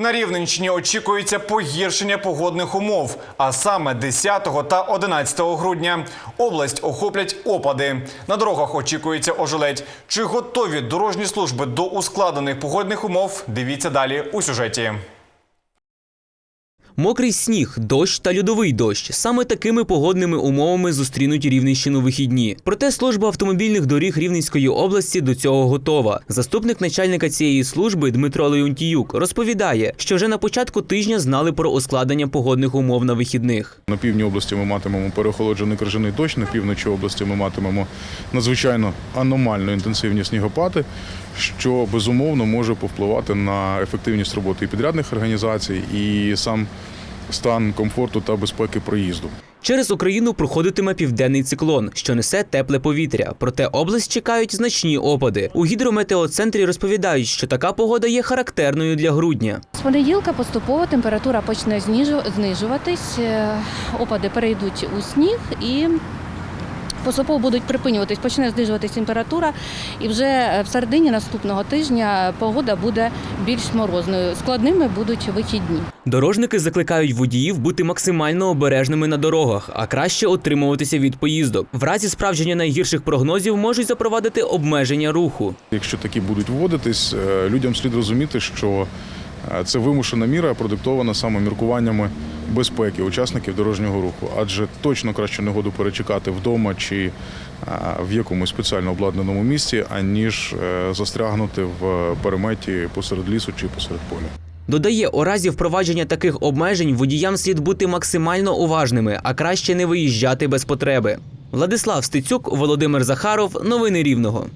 На Рівненщині очікується погіршення погодних умов, а саме 10 та 11 грудня. Область охоплять опади. На дорогах очікується ожеледь. Чи готові дорожні служби до ускладнених погодних умов? Дивіться далі у сюжеті. Мокрий сніг, дощ та льодовий дощ. Саме такими погодними умовами зустрінуть Рівненщину вихідні. Проте служба автомобільних доріг Рівненської області до цього готова. Заступник начальника цієї служби Дмитро Леонтіюк розповідає, що вже на початку тижня знали про ускладнення погодних умов на вихідних. На півдні області ми матимемо переохолоджений крижаний дощ, на півночі області ми матимемо надзвичайно аномально інтенсивні снігопади, що безумовно може повпливати на ефективність роботи і підрядних організацій, і сам стан комфорту та безпеки проїзду. Через Україну проходитиме південний циклон, що несе тепле повітря. Проте область чекають значні опади. У гідрометеоцентрі розповідають, що така погода є характерною для грудня. З понеділка поступово температура почне знижуватись, е, опади перейдуть у сніг і поступово будуть припинюватись, почне знижуватись температура, і вже е, в середині наступного тижня погода буде більш морозною. Складними будуть вихідні. Дорожники закликають водіїв бути максимально обережними на дорогах, а краще отримуватися від поїздок. В разі справдження найгірших прогнозів можуть запровадити обмеження руху. Якщо такі будуть вводитись, е, людям слід розуміти, що е, це вимушена міра, продиктована саме міркуваннями безпеки учасників дорожнього руху, адже точно краще негоду перечекати вдома чи е, в якомусь спеціально обладнаному місці, аніж е, застрягнути в переметі посеред лісу чи посеред поля. Додає, у разі впровадження таких обмежень водіям слід бути максимально уважними, а краще не виїжджати без потреби. Владислав Стецюк, Володимир Захаров. Новини Рівного.